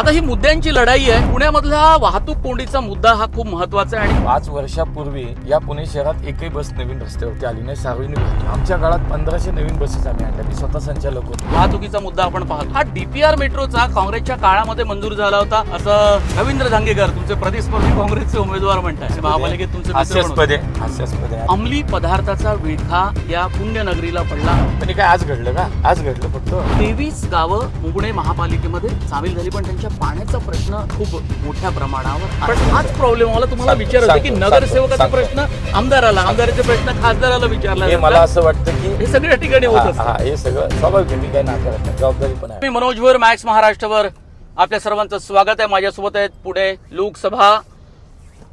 आता ही मुद्द्यांची लढाई आहे. पुण्यामधला वाहतूक कोंडीचा मुद्दा हा खूप महत्त्वाचा आहे आणि पाच वर्षापूर्वी या पुणे शहरात एकही बस नवीन रस्त्यावरती आली नाही सार्वजनिक. आमच्या काळात पंधराशे नवीन बसेस आम्ही आणल्या. मी स्वतः संचालक होतो. वाहतुकीचा मुद्दा आपण पाहतो. हा डीपीआर मेट्रोचा काँग्रेसच्या काळामध्ये मंजूर झाला होता. असं रवींद्र धांगेकर तुमचे प्रतिस्पर्धी काँग्रेसचे उमेदवार म्हणतात महापालिकेत तुमचे. हास्यास्पद आहे हास्यास्पद. आहे अंमली पदार्थाचा विळखा या पुण्यनगरीला पडला. हे काय आज घडलं का? आज घडलं फक्त. तेवीस गावं मुगणे महापालिकेमध्ये सामील झाली पण त्यांच्या पाण्याचा प्रश्न खूप मोठ्या प्रमाणावर आहे. पण हाच प्रॉब्लेम मला तुम्हाला विचारायचं की सांगतो, नगरसेवकाचा सांगतो. प्रश्न आमदाराला आमदाराचे प्रश्न खासदाराला विचारला हे जातात. मला असं वाटतं की हे सगळ्या ठिकाणी होत हा असतं. हा, हे सगळं स्वाभाविक आहे मी काय नाकारत नाही जबाबदारी पण आहे. मी मनोज भोर मॅक्स महाराष्ट्रवर आपल्या सर्वांचं स्वागत आहे. माझ्यासोबत आहेत पुढे लोकसभा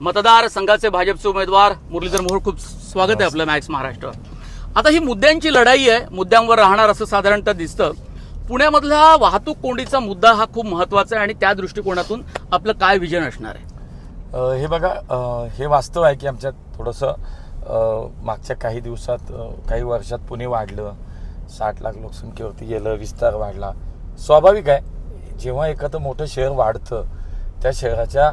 मतदार संघाचे भाजपचे उमेदवार मुरलीधर मोहोळ. खूप स्वागत आहे आपलं मॅक्स महाराष्ट्र आता ही मुद्द्यांची लढाई आहे. मुद्द्यांवर राहणार असं साधारणतः दिसतं. पुण्यामधला वाहतूक कोंडीचा मुद्दा हा खूप महत्त्वाचा आहे आणि त्या दृष्टिकोनातून आपलं काय विजन असणार आहे? हे बघा हे वास्तव आहे की आमच्यात थोडंसं मागच्या काही दिवसात काही वर्षात पुणे वाढलं साठ लाख लोकसंख्येवरती गेलं विस्तार वाढला. स्वाभाविक आहे जेव्हा एखादं मोठं शहर वाढतं त्या शहराच्या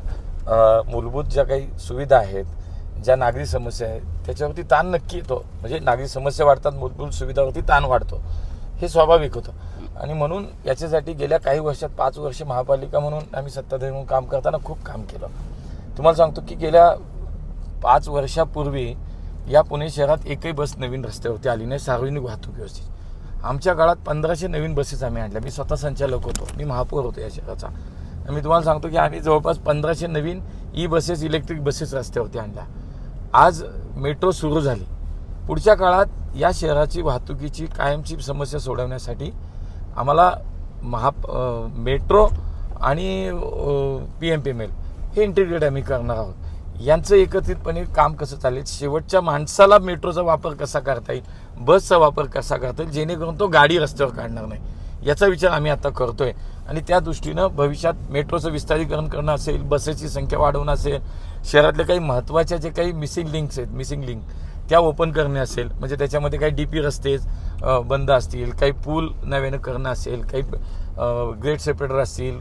मूलभूत ज्या काही सुविधा आहेत ज्या नागरी समस्या आहेत त्याच्यावरती ताण नक्की येतो. म्हणजे नागरी समस्या वाढतात मूलभूत सुविधावरती ताण वाढतो. हे स्वाभाविक होतं. आणि म्हणून याच्यासाठी गेल्या काही वर्षात पाच वर्ष महापालिका म्हणून आम्ही सत्ताधारी म्हणून काम करताना खूप काम केलं. तुम्हाला सांगतो की गेल्या पाच वर्षापूर्वी या पुणे शहरात एकही बस नवीन रस्त्यावरती आली नाही सार्वजनिक वाहतूक व्यवस्थित. आमच्या काळात पंधराशे नवीन बसेस आम्ही आणल्या. मी स्वतः संचालक होतो. मी महापौर होतो या शहराचा. मी तुम्हाला सांगतो की आम्ही जवळपास पंधराशे नवीन ई बसेस इलेक्ट्रिक बसेस रस्त्यावरती आणल्या. आज मेट्रो सुरू झाली. पुढच्या काळात या शहराची वाहतुकीची कायमची समस्या सोडवण्यासाठी आम्हाला महा मेट्रो आणि P M P M L हे इंटिग्रेट आम्ही करणार आहोत. यांचं एकत्रितपणे काम कसं चालेल? शेवटच्या माणसाला मेट्रोचा वापर कसा करता येईल? बसचा वापर कसा करता येईल? जेणेकरून तो गाडी रस्त्यावर काढणार नाही. याचा विचार आम्ही आता करतोय. आणि त्या दृष्टीनं भविष्यात मेट्रोचं विस्तारीकरण करणं असेल बसेसची संख्या वाढवणं असेल शहरातले काही महत्त्वाच्या जे काही मिसिंग लिंक्स आहेत मिसिंग लिंक त्या ओपन करणे असेल म्हणजे त्याच्यामध्ये काही डी पी रस्ते बंद असतील काही पूल नव्यानं करणं असेल काही ग्रेट सेपरेटर असतील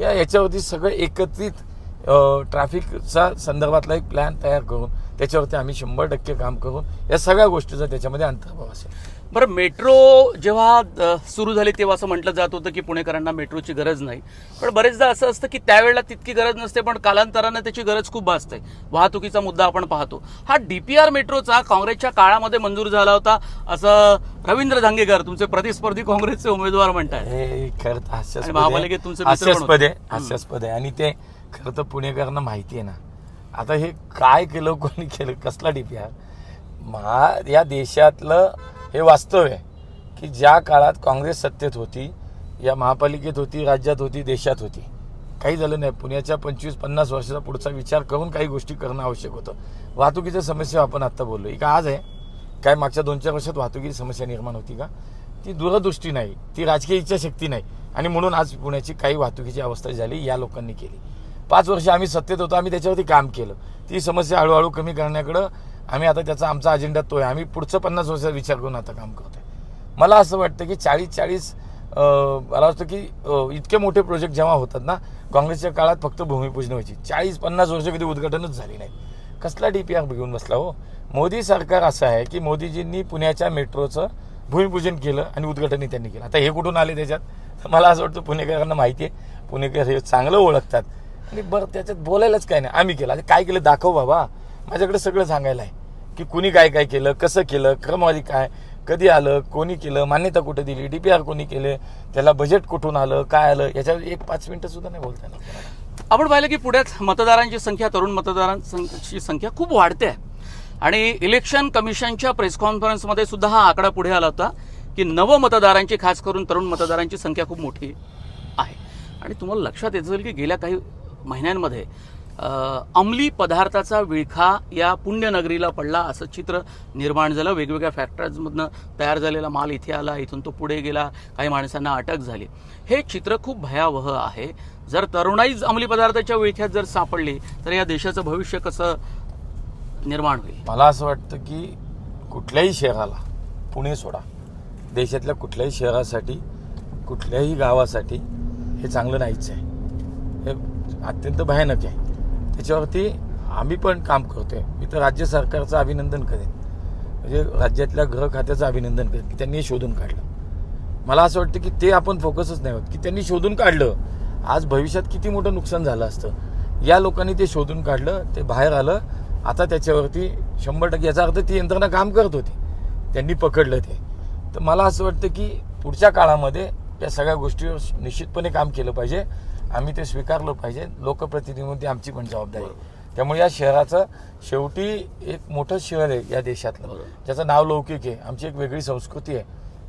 या याच्यावरती सगळं एकत्रित ट्रॅफिकचा संदर्भातला एक प्लॅन तयार करून त्याच्यावरती आम्ही शंभर टक्के काम करून या सगळ्या गोष्टीचा त्याच्यामध्ये अंतर्भाव असेल. बरं मेट्रो जेव्हा सुरू झाली तेव्हा असं म्हटलं जात होतं की पुणेकरांना मेट्रोची गरज नाही. पण बरेचदा असं असतं की त्यावेळेला तितकी गरज नसते पण कालांतरानं त्याची गरज खूप भासते. वाहतुकीचा मुद्दा आपण पाहतो. हा डीपीआर मेट्रोचा काँग्रेसच्या काळामध्ये मंजूर झाला होता असं रवींद्र धांगेकर तुमचे प्रतिस्पर्धी काँग्रेसचे उमेदवार म्हणतात हे खरं हास्यास्पद महापालिकेत तुमचे हास्यास्पद. आहे हास्यास्पद आहे. आणि ते खरं तर पुणेकरांना माहिती आहे ना. आता हे काय केलं कोणी केलं कसला डीपीआर महा या देशातलं हे वास्तव आहे की ज्या काळात काँग्रेस सत्तेत होती या महापालिकेत होती राज्यात होती देशात होती. काही झालं नाही. पुण्याच्या पंचवीस पन्नास वर्षाचा पुढचा विचार करून काही गोष्टी करणं आवश्यक होतं. वाहतुकीच्या समस्या आपण आत्ता बोललो ही का आज आहे. काय मागच्या दोन चार वर्षात वाहतुकीची समस्या निर्माण होती का? ती दूरदृष्टी नाही. ती राजकीय इच्छाशक्ती नाही. आणि म्हणून आज पुण्याची काही वाहतुकीची अवस्था झाली या लोकांनी केली. पाच वर्ष आम्ही सत्तेत होतो आम्ही त्याच्यावरती काम केलं. ती समस्या हळूहळू कमी करण्याकडं आम्ही आता त्याचा आमचा अजेंडा तो आहे आम्ही पुढचं पन्नास वर्षाचा विचार करून आता काम करतो आहे मला असं वाटतं की चाळीस चाळीस मला वाटतं की इतके मोठे प्रोजेक्ट जेव्हा होतात ना काँग्रेसच्या काळात फक्त भूमिपूजन व्हायची. चाळीस पन्नास वर्ष कधी उद्घाटनच झाली नाही. कसला डी पी आर घेऊन बसला हो? मोदी सरकार असं आहे की मोदीजींनी पुण्याच्या मेट्रोचं भूमिपूजन केलं आणि उद्घाटनही त्यांनी केलं. आता हे कुठून आले त्याच्यात? तर मला असं वाटतं पुणेकरांना माहिती आहे. पुणेकर हे चांगलं ओळखतात. आणि बरं त्याच्यात बोलायलाच काय नाही. आम्ही केलं. काय केलं दाखव बाबा. माझ्याकडे सगळं सांगायला आहे की कुणी काय काय केलं कसं केलं क्रमवारी काय कधी आलं कोणी केलं मान्यता कुठे दिली डीपीआर कोणी केले त्याला बजेट कुठून आलं काय आलं याच्यावर एक पाच मिनिटं सुद्धा नाही बोलता येणार. आपण पाहिलं की पुण्यात मतदारांची संख्या तरुण मतदारांची संख्या खूप वाढते. आहे आणि इलेक्शन कमिशनच्या प्रेस कॉन्फरन्समध्ये सुद्धा हा आकडा पुढे आला होता की नव मतदारांची खास करून तरुण मतदारांची संख्या खूप मोठी आहे. आणि तुम्हाला लक्षात येत असेल की गेल्या काही महिन्यांमध्ये अंमली पदार्थाचा विळखा या पुण्यनगरीला पडला असं चित्र निर्माण झालं. वेगवेगळ्या फॅक्टरीजमधनं तयार झालेला माल इथे आला इथून तो पुढे गेला काही माणसांना अटक झाली. हे चित्र खूप भयावह आहे. जर तरुणाईच अंमली पदार्थाच्या विळख्यात जर सापडली तर या देशाचं भविष्य कसं निर्माण होईल? मला असं वाटतं की कुठल्याही शहराला पुणे सोडा देशातल्या कुठल्याही शहरासाठी कुठल्याही गावासाठी हे चांगलं नाहीच आहे. हे अत्यंत भयानक आहे. त्याच्यावरती आम्ही पण काम करतोय. मी तर राज्य सरकारचं अभिनंदन करेन. म्हणजे राज्यातल्या गृह खात्याचं अभिनंदन करेन की त्यांनी हे शोधून काढलं. मला असं वाटतं की ते आपण फोकसच नाही होत की त्यांनी शोधून काढलं. आज भविष्यात किती मोठं नुकसान झालं असतं. या लोकांनी ते शोधून काढलं ते बाहेर आलं. आता त्याच्यावरती शंभर टक्के याचा अर्थ ती यंत्रणा काम करत होती. त्यांनी पकडलं ते. तर मला असं वाटतं की पुढच्या काळामध्ये या सगळ्या गोष्टीवर निश्चितपणे काम केलं पाहिजे. आम्ही ते स्वीकारलं पाहिजे. लोकप्रतिनिधी आमची पण जबाबदारी आहे. त्यामुळे या शहराचं शेवटी एक मोठं शहर आहे या देशातलं. ज्याचं नाव लौकिक आहे. आमची एक वेगळी संस्कृती आहे.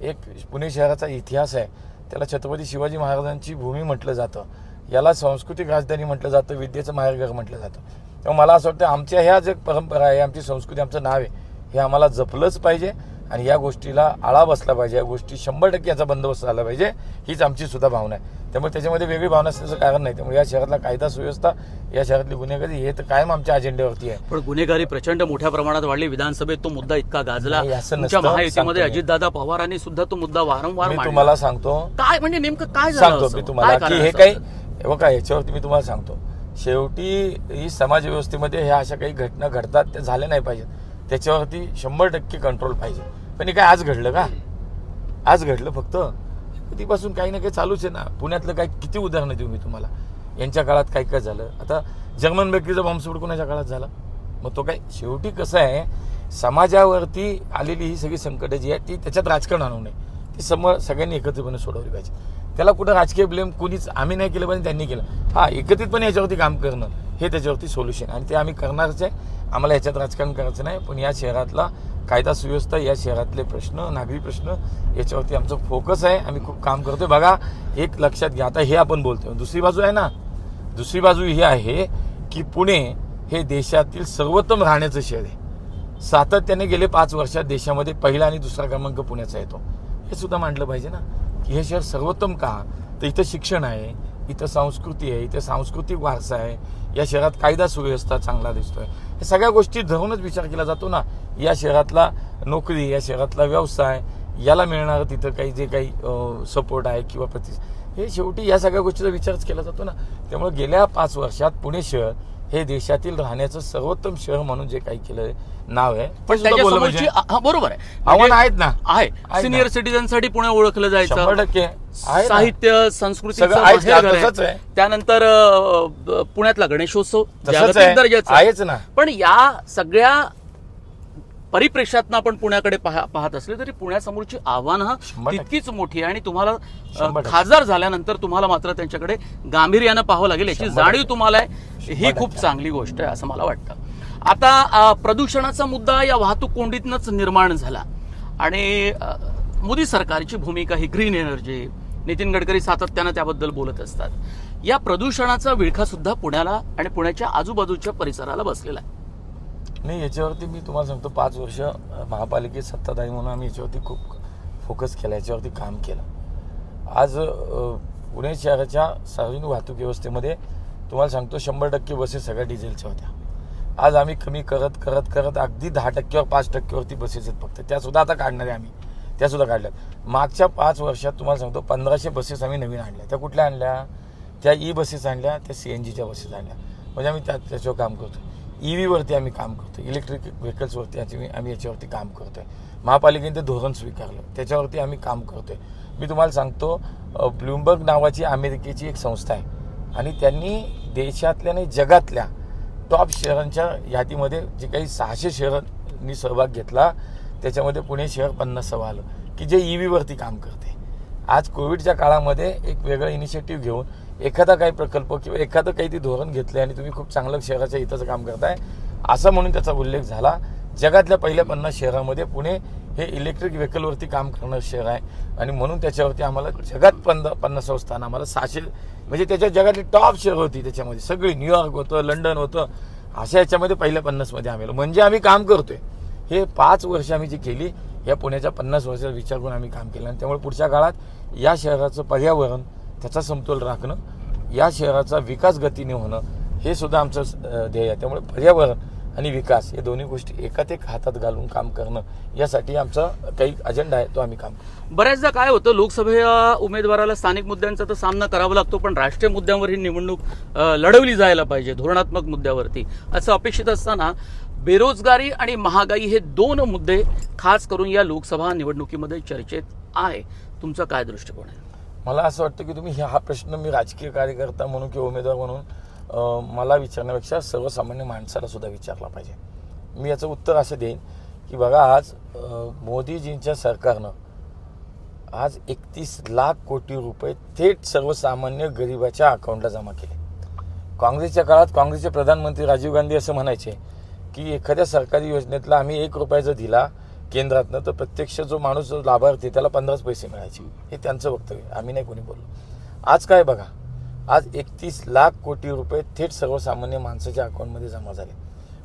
एक पुणे शहराचा इतिहास आहे. त्याला छत्रपती शिवाजी महाराजांची भूमी म्हटलं जातं. याला सांस्कृतिक राजधानी म्हटलं जातं. विद्येचं माहेरघर म्हटलं जातं. त्यामुळे मला असं वाटतं आमच्या ह्या जे परंपरा आहे. आमची संस्कृती आमचं नाव आहे. हे आम्हाला जपलंच पाहिजे. आणि या गोष्टीला आळा बसला पाहिजे या गोष्टी शंभर टक्के याचा बंदोबस्त झाला पाहिजे हीच आमची सुद्धा भावना आहे त्यामुळे त्याच्यामध्ये वेगळी भावना असण्याचं कारण नाही त्यामुळे या शहरातला कायदा सुव्यवस्था या शहरातली गुन्हेगारी हे तर कायम आमच्या अजेंड्यावरती आहे पण गुन्हेगारी प्रचंड मोठ्या प्रमाणात वाढली विधानसभेत तो मुद्दा इतका गाजला. महायुतीमध्ये. अजितदादा पवारांनी सुद्धा तो मुद्दा वारंवार. तुम्हाला सांगतो काय म्हणजे नेमकं काय सांगतो? मी तुम्हाला की हे? काही हे बघा याच्यावरती मी तुम्हाला सांगतो शेवटी ही समाज व्यवस्थेमध्ये ह्या अशा काही घटना घडतात त्या झाल्या नाही पाहिजेत त्याच्यावरती शंभर टक्के कंट्रोल पाहिजे पण हे काय आज घडलं का? आज घडलं फक्त. कधीपासून काही ना काही चालूच आहे ना. पुण्यातलं काय किती उदाहरणं देऊ मी तुम्हाला. यांच्या काळात काय काय झालं? आता जर्मन बेकरीचा बॉम्बस्फोट कोणाच्या काळात झाला? मग तो काय शेवटी कसं आहे? समाजावरती आलेली ही सगळी संकटं जी आहे ती त्याच्यात राजकारण आणू नये. ती समोर सगळ्यांनी एकत्रितपणे सोडवली पाहिजे. त्याला कुठं राजकीय ब्लेम कुणीच आम्ही नाही केलं पाहिजे त्यांनी केलं. हा एकत्रितपणे याच्यावरती काम करणं हे त्याच्यावरती सोल्युशन आणि ते आम्ही करणारच आहे. आम्हाला याच्यात राजकारण करायचं नाही पण या शहरातला कायदा सुव्यवस्था या शहरातले प्रश्न नागरी प्रश्न याच्यावरती आमचं फोकस आहे. आम्ही खूप काम करतोय. बघा एक लक्षात घ्या. आता हे आपण बोलतोय. दुसरी बाजू आहे ना? दुसरी बाजू ही आहे की पुणे हे देशातील सर्वोत्तम राहण्याचं शहर आहे. सातत्याने गेले पाच वर्षात देशामध्ये पहिला आणि दुसरा क्रमांक पुण्याचा येतो. हे सुद्धा मांडलं पाहिजे ना? की हे शहर सर्वोत्तम का? तर इथं शिक्षण आहे इथं संस्कृती आहे इथं सांस्कृतिक वारसा आहे या शहरात कायदा सुव्यवस्था चांगला दिसतोय. हे सगळ्या गोष्टी धरूनच विचार केला जातो ना या शहरातला नोकरी या शहरातला व्यवसाय याला मिळणारं तिथं काही जे काही सपोर्ट आहे किंवा प्रति हे शेवटी या सगळ्या गोष्टीचा विचारच केला जातो ना. त्यामुळे गेल्या पाच वर्षात पुणे शहर हे देशातील राहण्याचं सर्वोत्तम शहर म्हणून जे काही केलं नाव आहे पण. हा बरोबर आहे आव्हान म्हणजे आहेत ना आहे ना. सिनियर सिटीजनसाठी पुणे ओळखलं शंभर जायचं टक्के आहे ना. साहित्य संस्कृतीचं सगळं आहेच ना, माहेरघर तसंच आहे. आहे. त्यानंतर अ, पुण्यातला गणेशोत्सव तसंच जागतिक आहे दर्जाचा आहेच ना पण या सगळ्या परिप्रेक्षातनं आपण पुण्याकडे पाहा- पाहत असले तरी पुण्यासमोरची आव्हानं. तितकीच मोठी आहे आणि तुम्हाला. खासदार झाल्यानंतर तुम्हाला मात्र त्यांच्याकडे गांभीर्यानं पाहावं लागेल याची जाणीव. तुम्हाला आहे ही खूप. चांगली गोष्ट आहे असं मला वाटतं आता प्रदूषणाचा मुद्दा या वाहतूक कोंडीतनच निर्माण झाला आणि मोदी सरकारची भूमिका ही ग्रीन एनर्जी नितीन गडकरी सातत्यानं त्याबद्दल बोलत असतात या प्रदूषणाचा विळखा सुद्धा पुण्याला आणि पुण्याच्या आजूबाजूच्या परिसराला बसलेला आहे नाही याच्यावरती मी तुम्हाला सांगतो पाच वर्ष महापालिकेत सत्ताधारी म्हणून आम्ही याच्यावरती खूप फोकस केला याच्यावरती काम केलं. आज पुणे शहराच्या सार्वजनिक वाहतूक व्यवस्थेमध्ये तुम्हाला सांगतो शंभर टक्के बसेस सगळ्या डिझेलच्या होत्या. आज आम्ही कमी करत करत करत अगदी दहा टक्क्यावर पाच टक्क्यावरती बसेस आहेत फक्त. त्यासुद्धा आता काढणार आहे आम्ही. त्यासुद्धा काढल्यात. मागच्या पाच वर्षात तुम्हाला सांगतो पंधराशे बसेस आम्ही नवीन आणल्या. त्या कुठल्या आणल्या? त्या ई बसेस आणल्या त्या सी एन जीच्या बसेस आणल्या. म्हणजे आम्ही त्या त्याच्यावर काम करतो ई व्हीवरती आम्ही काम करतो. इलेक्ट्रिक व्हेकल्सवरती याची आम्ही याच्यावरती काम करतोय. महापालिकेने ते धोरण स्वीकारलं. त्याच्यावरती आम्ही काम करतो आहे मी तुम्हाला सांगतो ब्लूमबर्ग नावाची अमेरिकेची एक संस्था आहे. आणि त्यांनी देशातल्या आणि जगातल्या टॉप शहरांच्या यादीमध्ये जे काही सहाशे शहरांनी सहभाग घेतला त्याच्यामध्ये पुणे शहर पन्नासावं आलं की जे ई व्हीवरती काम करते. आज कोविडच्या काळामध्ये एक वेगळं इनिशिएटिव्ह घेऊन एखादा काही प्रकल्प किंवा एखादं काही ते धोरण घेतलंय आणि तुम्ही खूप चांगलं शहराच्या हिताचं काम करताय असं म्हणून त्याचा उल्लेख झाला. जगातल्या पहिल्या पन्नास शहरामध्ये पुणे हे इलेक्ट्रिक व्हेकलवरती काम करणारं शहर आहे. आणि म्हणून त्याच्यावरती आम्हाला जगात पंध पन्नासावं स्थान आम्हाला सहाशे म्हणजे त्याच्या जगातली टॉप शहर होती त्याच्यामध्ये. सगळी न्यूयॉर्क होतं लंडन होतं अशा याच्यामध्ये पहिल्या पन्नासमध्ये आम्ही आलो. म्हणजे आम्ही काम करतोय. हे पाच वर्ष आम्ही जी केली या पुण्याच्या पन्नास वर्षाचा विचार करून आम्ही काम केलं. आणि त्यामुळे पुढच्या काळात या शहराचं पर्यावरण त्याचा समतोल राखणं या शहराचा विकास गतीने होणं हे सुद्धा आमचं ध्येय आहे. त्यामुळे पर्यावरण आणि विकास हे दोन्ही गोष्टी एकात एक हातात घालून काम करणं यासाठी आमचा काही अजेंडा आहे तो आम्ही काम करतो. बऱ्याचदा काय होतं लोकसभे उमेदवाराला स्थानिक मुद्द्यांचा तर सामना करावा लागतो पण राष्ट्रीय मुद्द्यांवर ही निवडणूक लढवली जायला पाहिजे धोरणात्मक मुद्द्यावरती. असं अपेक्षित असताना बेरोजगारी आणि महागाई हे दोन मुद्दे खास करून या लोकसभा निवडणुकीमध्ये चर्चेत आहे. तुमचा काय दृष्टिकोन आहे? मला असं वाटतं की तुम्ही हे- हा प्रश्न मी राजकीय कार्यकर्ता म्हणून किंवा उमेदवार म्हणून मला विचारण्यापेक्षा सर्वसामान्य माणसाला सुद्धा विचारला पाहिजे. मी याचं उत्तर असं देईन की बघा आज मोदीजींच्या सरकारनं आज एकतीस लाख कोटी रुपये थेट सर्वसामान्य गरिबाच्या अकाउंटला जमा केले. काँग्रेसच्या काळात काँग्रेसचे प्रधानमंत्री राजीव गांधी असं म्हणायचे की एखाद्या सरकारी योजनेतला आम्ही एक रुपया जर दिला केंद्रातनं तर प्रत्यक्ष जो माणूस जो लाभार्थी त्याला पंधराच पैसे मिळायचे. हे त्यांचं वक्तव्य आम्ही नाही कोणी बोललो. आज काय बघा? आज एकतीस लाख कोटी रुपये थेट सर्वसामान्य माणसाच्या अकाउंटमध्ये जमा झाले.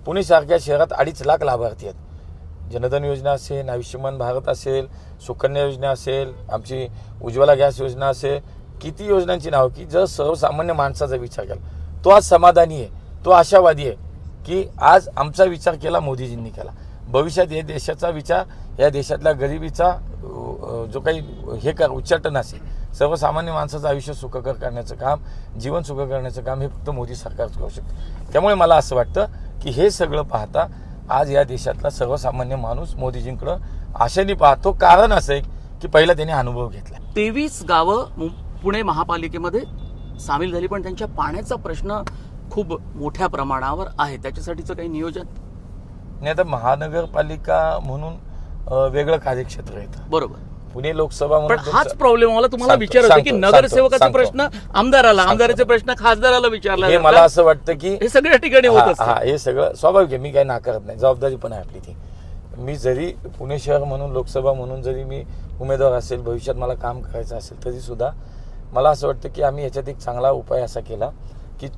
पुणेसारख्या शहरात अडीच लाख लाभार्थी आहेत. जनधन योजना असेल आयुष्यमान भारत असेल सुकन्या योजना असेल आमची उज्ज्वला गॅस योजना असेल किती योजनांची नावं? की जर सर्वसामान्य माणसाचा विचार केला तो आज समाधानी आहे तो आशावादी आहे की आज आमचा विचार केला मोदीजींनी केला. भविष्यात या देशाचा विचार या देशातल्या गरिबीचा जो काही हे कर उच्चाटन असेल सर्वसामान्य माणसाचं आयुष्य सुखकर करण्याचं काम जीवन सुखकर करण्याचं काम हे फक्त मोदी सरकारच करू शकतं. त्यामुळे मला असं वाटतं की हे सगळं पाहता आज या देशातला सर्वसामान्य माणूस मोदीजींकडं आशेने पाहतो. कारण असं आहे की पहिला त्याने अनुभव घेतला. तेवीस गावं पुणे महापालिकेमध्ये सामील झाली पण त्यांच्या पाण्याचा प्रश्न खूप मोठ्या प्रमाणावर आहे. त्याच्यासाठीचं काही नियोजन आणि आता महानगरपालिका म्हणून वेगळं कार्यक्षेत्र येतं बरोबर पुणे लोकसभा पण म्हणून हाच प्रॉब्लेम मला तुम्हाला विचारायचं की नगरसेवकाचा. प्रश्न आमदाराला. आमदाराचे प्रश्न खासदाराला विचारला हे. मला असं वाटतं की हे सगळ्या ठिकाणी होत हा, हे सगळं स्वाभाविक आहे मी काही नाकारत नाही जबाबदारी पण आहे आपली ती मी जरी पुणे शहर म्हणून लोकसभा म्हणून जरी मी उमेदवार असेल भविष्यात मला काम करायचं असेल तरी सुद्धा मला असं वाटतं की आम्ही याच्यात एक चांगला उपाय असा केला की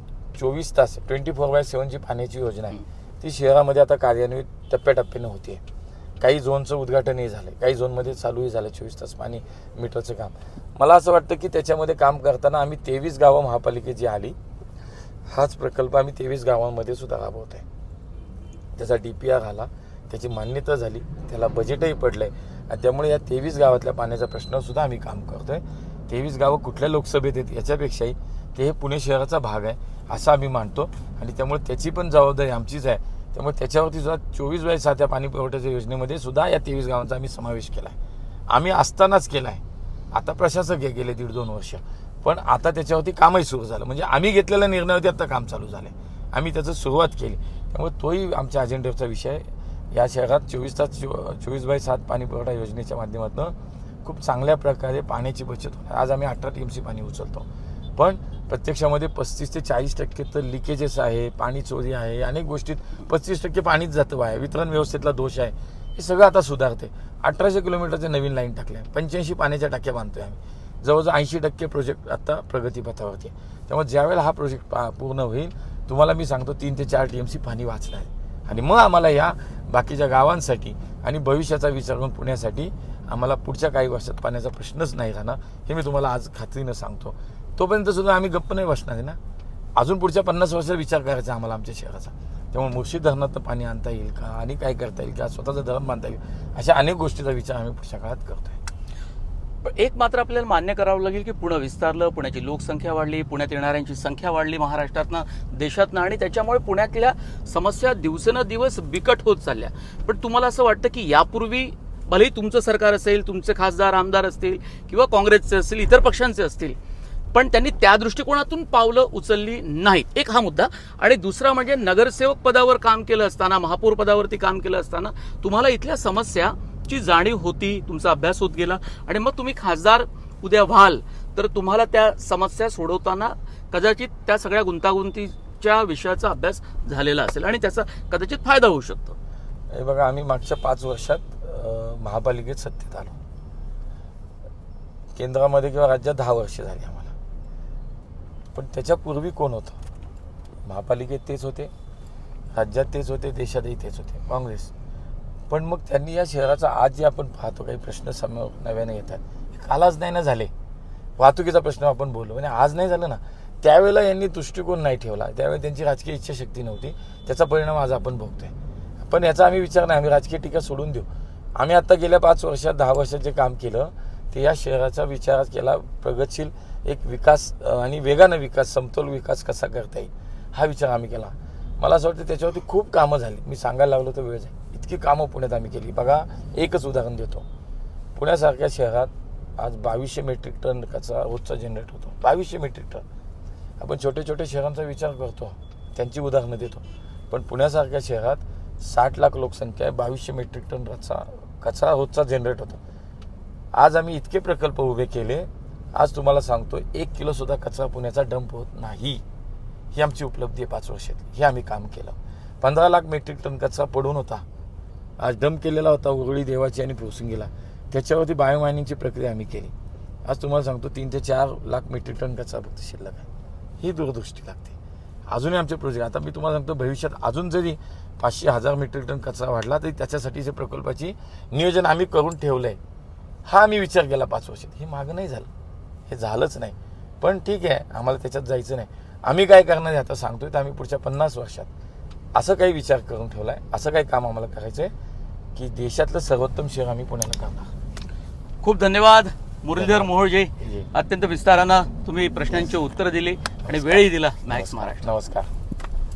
चोवीस तास ट्वेंटी फोर बाय सेवन जी पाण्याची योजना आहे ती शहरामध्ये आता कार्यान्वित टप्प्याटप्प्यानं होते काही झोनचं उद्घाटनही झालं काही झोनमध्ये चालूही झालं चोवीस तास पाणी मीटरचं काम. मला असं वाटतं की त्याच्यामध्ये काम करताना आम्ही तेवीस गावं महापालिकेची आली. हाच प्रकल्प आम्ही तेवीस गावांमध्ये सुद्धा राबवत आहे त्याचा डी पी आर आला त्याची मान्यता झाली त्याला बजेटही पडलं आहे आणि त्यामुळे या तेवीस गावातल्या पाण्याचा प्रश्नसुद्धा आम्ही काम करतो आहे तेवीस गावं कुठल्या लोकसभेत आहेत याच्यापेक्षाही ते हे पुणे शहराचा भाग आहे असं आम्ही मानतो. आणि त्यामुळे त्याची पण जबाबदारी आमचीच आहे. त्यामुळे त्याच्यावरती सुद्धा चोवीस बाय सात या पाणी पुरवठ्याच्या योजनेमध्ये सुद्धा या तेवीस गावांचा आम्ही समावेश केला आहे आम्ही असतानाच केला आहे आता प्रशासक हे गेले दीड दोन वर्ष. पण आता त्याच्यावरती कामही सुरू झालं. म्हणजे आम्ही घेतलेल्या निर्णयावरती आता काम चालू झालं आम्ही त्याचं सुरुवात केली. त्यामुळे तोही आमच्या अजेंड्याचा विषय या शहरात चोवीस तास चो- चोवीस बाय सात पाणी पुरवठा योजनेच्या माध्यमातून खूप चांगल्या प्रकारे पाण्याची बचत होते आज आम्ही अठरा टी एम सी पाणी उचलतो. पण प्रत्यक्षामध्ये पस्तीस ते चाळीस टक्के तर लिकेजेस आहे पाणी चोरी आहे अनेक गोष्टीत पस्तीस टक्के पाणीच जातं आहे वितरण व्यवस्थेतला दोष आहे. हे सगळं आता सुधारते अठराशे किलोमीटरचे नवीन लाईन टाकल्या. पंच्याऐंशी पाण्याच्या टाक्या बांधतोय आम्ही. जवळजवळ ऐंशी टक्के प्रोजेक्ट आता प्रगतीपथावरती आहे. त्यामुळे ज्यावेळेला हा प्रोजेक्ट पा- पूर्ण होईल तुम्हाला मी सांगतो तीन ते चार टी एम सी पाणी वाचणार आहे. आणि मग आम्हाला या बाकीच्या गावांसाठी आणि भविष्याचा विचार करून पुण्यासाठी आम्हाला पुढच्या काही वर्षात पाण्याचा प्रश्नच नाही राहणार हे मी तुम्हाला आज खात्रीनं सांगतो. तोपर्यंत सुद्धा आम्ही गप्प नाही बसणार आहे ना? अजून पुढच्या पन्नास वर्षात विचार करायचा आम्हाला आमच्या शहराचा. त्यामुळे मुर्शिद धरणातनं पाणी आणता येईल का? आणि काय करता येईल? का स्वतःचं धरण बांधता येईल? अशा अनेक गोष्टीचा विचार आम्ही पुढच्या काळात करतोय. पण एक मात्र आपल्याला मान्य करावं लागेल की पुणे विस्तारलं पुण्याची लोकसंख्या वाढली पुण्यात येणाऱ्यांची संख्या वाढली महाराष्ट्रातनं देशातनं आणि त्याच्यामुळे पुण्यातल्या समस्या दिवसेंदिवस बिकट होत चालल्या. पण तुम्हाला असं वाटतं की यापूर्वी भलेही तुमचं सरकार असेल तुमचे खासदार आमदार असतील किंवा काँग्रेसचे असतील इतर पक्षांचे असतील पण त्यांनी त्या दृष्टिकोनातून पावलं उचलली नाहीत. एक हा मुद्दा. आणि दुसरा म्हणजे नगरसेवक पदावर काम केलं असताना महापौर पदावरती काम केलं असताना तुम्हाला इथल्या समस्या ची जाणीव होती तुमचा अभ्यास होत गेला. आणि मग तुम्ही खासदार उद्या व्हाल तर तुम्हाला त्या समस्या सोडवताना कदाचित त्या सगळ्या गुंतागुंतीच्या विषयाचा अभ्यास झालेला असेल आणि त्याचा कदाचित फायदा होऊ शकतो. हे बघा आम्ही मागच्या पाच वर्षात महापालिकेत सत्तेत आलो. केंद्रामध्ये किंवा राज्यात दहा वर्ष झाली आम्हाला. पण त्याच्यापूर्वी कोण होतं? महापालिकेत तेच होते राज्यात तेच होते देशातही तेच होते काँग्रेस. पण मग त्यांनी या शहराचा आज जे आपण पाहतो काही प्रश्न समोर नव्याने येतात. कालच नाही ना झाले. वाहतुकीचा प्रश्न आपण बोललो. म्हणजे आज नाही झालं ना. त्यावेळेला यांनी दृष्टिकोन नाही ठेवला. त्यावेळी त्यांची राजकीय इच्छाशक्ती नव्हती. त्याचा परिणाम आज आपण भोगतोय पण याचा आम्ही विचार नाही. आम्ही राजकीय टीका सोडून देऊ. आम्ही आता गेल्या पाच वर्षात दहा वर्षात जे काम केलं ते या शहराचा विचार केला प्रगतशील एक विकास आणि वेगानं विकास समतोल विकास कसा करता येईल हा विचार आम्ही केला. मला असं वाटतं त्याच्यावरती खूप कामं झाली. मी सांगायला लागलो तर वेळ जाईल इतकी कामं पुण्यात आम्ही केली. बघा एकच उदाहरण देतो. पुण्यासारख्या शहरात आज बावीसशे मेट्रिक टन कचरा रोजचा जनरेट होतो. बावीसशे मेट्रिक टन. आपण छोटे छोटे शहरांचा विचार करतो. त्यांची उदाहरणं देतो. पण पुण्यासारख्या शहरात साठ लाख लोकसंख्या आहे बावीसशे मेट्रिक टन रचा कचरा रोजचा जनरेट होतो. आज आम्ही इतके प्रकल्प उभे केले आज तुम्हाला सांगतो एक किलो सुद्धा कचरा पुण्याचा डंप होत नाही. ही आमची उपलब्धी आहे पाच वर्षात. हे आम्ही काम केलं. पंधरा लाख मेट्रिक टन कचरा पडून होता. आज डंप केलेला होता उरळी देवाची आणि भोसुंगीला. त्याच्यावरती बायोमायनिंगची प्रक्रिया आम्ही केली. आज तुम्हाला सांगतो तीन ते चार लाख मेट्रिक टन कचरा फक्त शिल्लक आहे. ही दूरदृष्टी लागते. अजूनही आमचे प्रोजेक्ट आता मी तुम्हाला सांगतो भविष्यात अजून जरी पाचशे हजार मेट्रिक टन कचरा वाढला तरी त्याच्यासाठीच्या प्रकल्पाची नियोजन आम्ही करून ठेवलं आहे हा आम्ही विचार केला पाच वर्षात. हे मागं नाही झालं. हे झालंच नाही. पण ठीक आहे आम्हाला त्याच्यात जायचं नाही. आम्ही काय करणार आहे आता सांगतोय तर आम्ही पुढच्या पन्नास वर्षात असं काही विचार करून ठेवलाय असं काही काम आम्हाला करायचं आहे की देशातलं सर्वोत्तम शहर आम्ही पुण्याला करणार. खूप धन्यवाद मुरलीधर मोहोळजे. अत्यंत विस्तारानं तुम्ही प्रश्नांची उत्तरं दिली आणि वेळही दिला मॅक्स महाराष्ट्र नमस्कार.